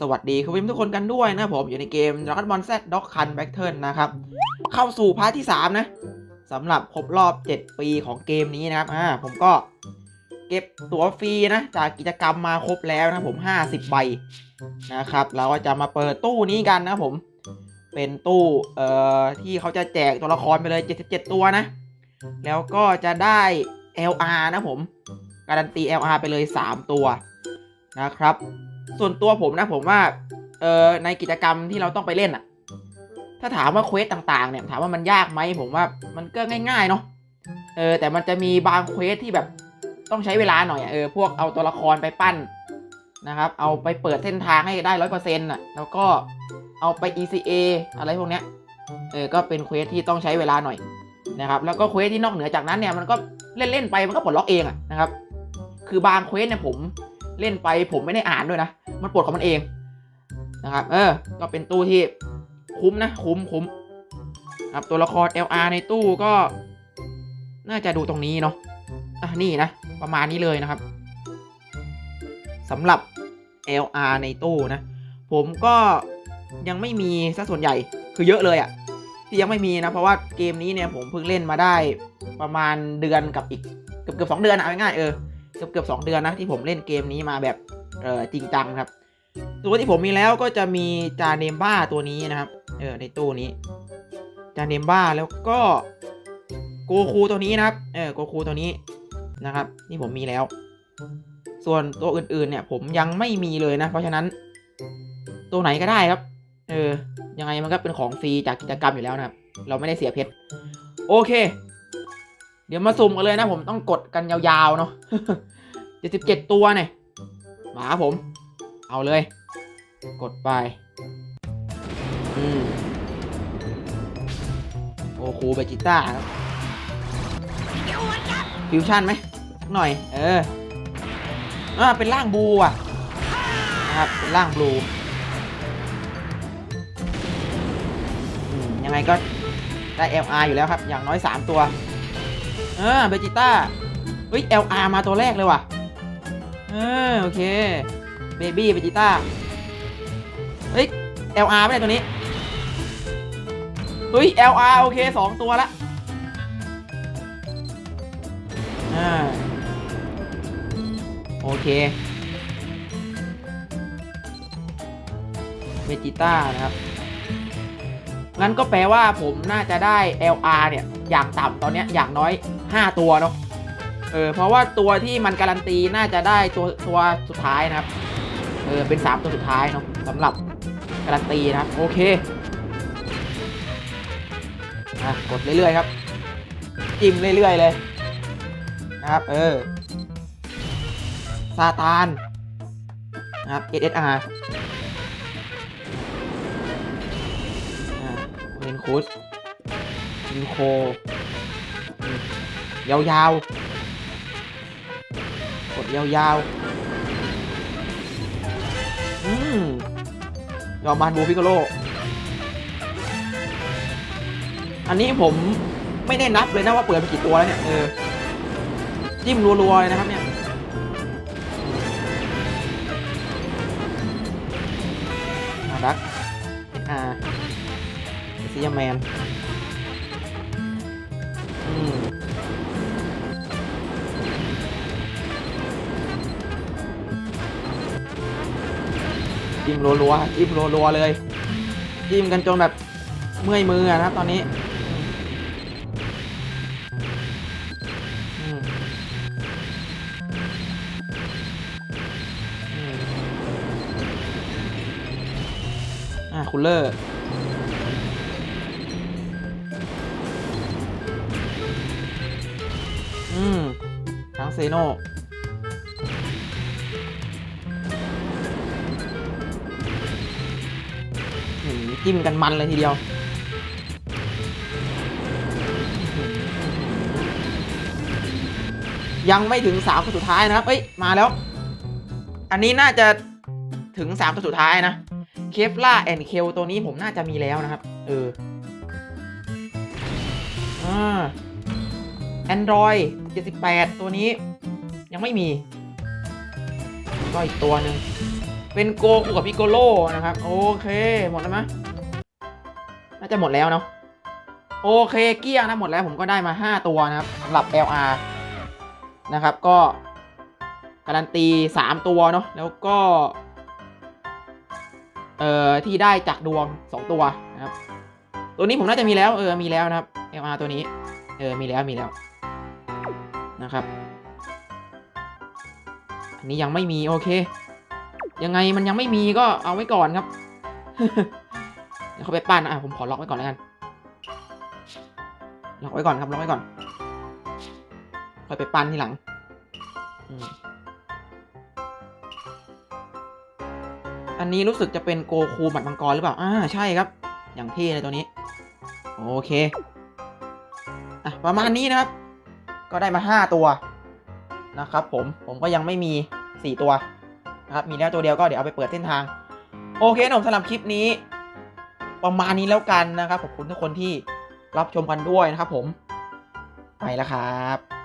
สวัสดีคุณผู้ชมทุกคนกันด้วยนะผมอยู่ในเกม Dragon Ball Z Dog Hunt Battle นะครับ เข้าสู่พาร์ทที่ 3 นะสำหรับครบรอบ 7 ปีของเกมนี้นะครับอ่าผมก็เก็บตั๋วฟรีนะ จากกิจกรรมมาครบแล้วนะผม 50 ใบนะครับ เราก็จะมาเปิดตู้นี้กันนะผม เป็นตู้เอ่อที่เขาจะแจกตัวละครไปเลย 77 ตัวนะ แล้วก็จะได้ LR นะผม การันตี LR ไปเลย 3 ตัวนะครับ ส่วนตัวผมนะผมว่าเออในกิจกรรมที่เราต้องไปเล่นอะถ้าถามว่าเควสต่างๆ เนี่ยถามว่ามันยากไหมผมว่ามันก็ง่าย ๆ เนาะเออแต่มันจะมีบางเควสที่แบบต้องใช้เวลาหน่อยเออพวกเอาตัวละครไปปั้นนะครับ เอาไปเปิดเส้นทางให้ได้ร้อยเปอร์เซ็นต์อะแล้วก็เอาไป ECA อะไรพวกเนี้ยเออก็เป็นเควสที่ต้องใช้เวลาหน่อยนะครับแล้วก็เควสที่นอกเหนือจากนั้นเนี่ยมันก็เล่นๆไปมันก็ปลดล็อกเองอะนะครับ คือบางเควสเนี่ยผม เล่นไปผมไม่ได้อ่านด้วยนะ มันปลดของมันเองนะครับ เออ ก็เป็นตู้ที่คุ้มนะ คุ้มคุ้มครับตัวละคร LR ในตู้ก็ น่าจะดูตรงนี้เนาะอะนี่นะ ประมาณนี้เลยนะครับสำหรับ LR ในตู้นะ ผมก็ยังไม่มีซะส่วนใหญ่คือเยอะเลยอะที่ยังไม่มีนะ เพราะว่าเกมนี้เนี่ยผมเพิ่งเล่นมาได้ประมาณเดือนกับอีกเกือบเกือบสองเดือนอะเอาง่ายๆเออ เกือบเกือบสองเดือนนะที่ผมเล่นเกมนี้มาแบบเออจริงจังครับ ตัวที่ผมมีแล้วก็จะมีจาเนมบ้าตัวนี้นะครับเออในตู้นี้จาเนมบ้าแล้วก็โกคูตัวนี้นะครับเออโกคูตัวนี้นะครับนี่ผมมีแล้ว ส่วนตัวอื่นๆเนี่ย ผมยังไม่มีเลยนะ เพราะฉะนั้น ตัวไหนก็ได้ครับ เออยังไงมันก็เป็นของฟรีจากกิจกรรมอยู่แล้วนะครับ เราไม่ได้เสียเพชรโอเค เดี๋ยวมาสุ่มกันเลยนะผมต้องกดกันยาวๆเนาะเจ็ดสิบเจ็ดตัวเนี่ยมาครับผม เอาเลย กดไปอืมโอคูเบจิต้าครับฟิวชั่นไหมสักหน่อย เอออ่าเป็นร่างบูอะนะครับเป็นร่างบลูยังไงก็ได้ LR อยู่แล้วครับ อย่างน้อย 3 ตัว เออเบจิต้าเฮ้ย LR มาตัวแรกเลยว่ะ เออโอเคเบบี้เบจิต้าเฮ้ย LR ไม่ได้ตัวนี้ เฮ้ย LR โอเคสองตัวละอ่าโอเคเบจิต้านะครับ งั้นก็แปลว่าผมน่าจะได้ LR เนี่ย อย่างต่ำตอนนี้อย่างน้อย 5 ตัวเนาะเออเพราะว่าตัวที่มันการันตีน่าจะได้ตัวตัวสุดท้ายนะครับเออเป็น 3 ตัวสุดท้ายเนาะสำหรับการันตีนะครับโอเคอะกดเรื่อยๆครับจิ้มเรื่อยๆเลยนะครับเออซาตานนะครับ SSR นคูสลินโคยาวๆกดยาวๆอืมยอมมานบูพิโกโล อันนี้ผมไม่ได้นับเลยนะว่าเปิดไปกี่ตัวแล้วเนี่ย เออ จิ้มรัวๆเลยนะครับเนี่ยมาดักอ่า ซียแมนจิ้มรัวๆจิ้มรัวๆเลยจิ้มกันจนแบบเมื่อยมือนะตอนนี้อะคุณเลอร์ เซโนจิ้มกันมันเลยทีเดียว ยังไม่ถึงสามตัวสุดท้ายนะครับ เอ้ย มาแล้ว อันนี้น่าจะถึงสามตัวสุดท้ายนะ เคฟล่าแอนเคลตัวนี้ผมน่าจะมีแล้วนะครับ เอออ่า Android 78 ตัวนี้ ยังไม่มี ก็อีกตัวหนึ่ง เป็นโกคูกับพิโกโลนะครับ โอเค หมดแล้วไหมยน่าจะหมดแล้วเนาะโอเคเกลี้ยงนะหมดแล้วผมก็ได้มา 5 ตัวนะครับสำหรับ LR นะครับ ก็การันตี 3 ตัวเนาะแล้วก็เอ่อที่ได้จากดวง 2 ตัวนะครับ ตัวนี้ผมน่าจะมีแล้วเออมีแล้วนะครับ LR ตัวนี้ เออมีแล้วมีแล้ว นะครับ อันนี้ยังไม่มีโอเค ยังไงมันยังไม่มีก็เอาไว้ก่อนครับเดี๋ยวเขาไปปั้นอะผมขอล็อกไว้ก่อนแล้วกัน ล็อกไว้ก่อนครับล็อกไว้ก่อน ค่อยไปปั้นทีหลังอันนี้รู้สึกจะเป็นโกคูหมัดมังกรหรือเปล่า อ่า ใช่ครับ อย่างเท่เลยตัวนี้ โอเค อะ ประมาณนี้นะครับ ก็ได้มาห้าตัวนะครับผมผมก็ยังไม่มีสี่ตัวนะครับมีแล้วตัวเดียวก็เดี๋ยวเอาไปเปิดเส้นทาง โอเคนะผมสำหรับคลิปนี้ ประมาณนี้แล้วกันนะครับขอบคุณทุกคนที่รับชมกันด้วยนะครับผมไปแล้วครับ